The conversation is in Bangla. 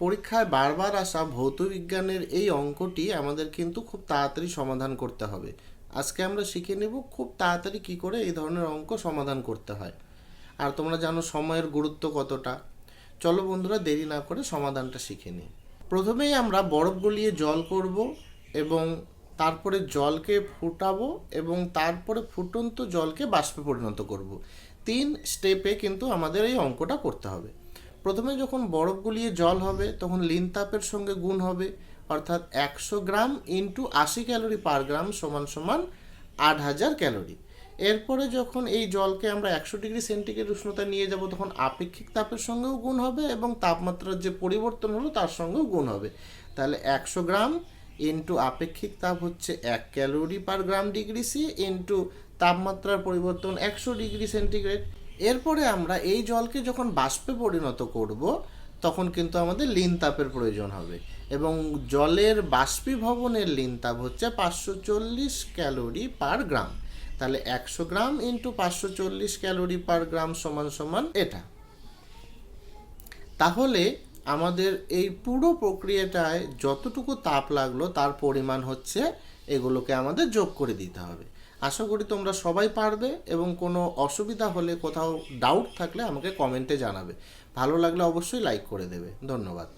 পরীক্ষায় বারবার আসা ভৌতবিজ্ঞানের এই অঙ্কটি আমাদের কিন্তু খুব তাড়াতাড়ি সমাধান করতে হবে। আজকে আমরা শিখে নেব খুব তাড়াতাড়ি কি করে এই ধরনের অঙ্ক সমাধান করতে হয়। আর তোমরা জানো সময়ের গুরুত্ব কতটা। চলো বন্ধুরা, দেরি না করে সমাধানটা শিখে নিই। প্রথমেই আমরা বরফ গলিয়ে জল করব এবং তারপরে জলকে ফুটাবো এবং তারপরে ফুটন্ত জলকে বাষ্পে পরিণত করব। তিন স্টেপে কিন্তু আমাদের এই অঙ্কটা করতে হবে। প্রথমে যখন বরফ গলিয়ে জল হবে, তখন লিন তাপের সঙ্গে গুণ হবে। অর্থাৎ একশো গ্রাম ইন্টু আশি ক্যালোরি পার গ্রাম সমান সমান আট হাজার ক্যালোরি। এরপরে যখন এই জলকে আমরা একশো ডিগ্রি সেন্টিগ্রেড উষ্ণতা নিয়ে যাব, তখন আপেক্ষিক তাপের সঙ্গেও গুণ হবে এবং তাপমাত্রার যে পরিবর্তন হলো, তার সঙ্গেও গুণ হবে। তাহলে একশো গ্রাম ইন্টু আপেক্ষিক তাপ হচ্ছে এক calorie per gram degree C into তাপমাত্রার পরিবর্তন একশো ডিগ্রি সেন্টিগ্রেড। এরপরে আমরা এই জলকে যখন বাষ্পে পরিণত করব, তখন কিন্তু আমাদের লিন তাপের প্রয়োজন হবে। এবং জলের বাষ্পীভবনের লিন তাপ হচ্ছে পাঁচশো চল্লিশ ক্যালোরি পার গ্রাম। তাহলে একশো গ্রাম ইন্টু পাঁচশো চল্লিশ ক্যালোরি পার গ্রাম সমান সমান এটা। তাহলে আমাদের এই পুরো প্রক্রিয়াটায় যতটুকু তাপ লাগল, তার পরিমাণ হচ্ছে এগুলোকে আমাদের যোগ করে দিতে হবে। আশা করি তোমরা সবাই পারবে এবং কোনো অসুবিধা হলে কোথাও ডাউট থাকলে আমাকে কমেন্টে জানাবে। ভালো লাগলে অবশ্যই লাইক করে দেবে। ধন্যবাদ।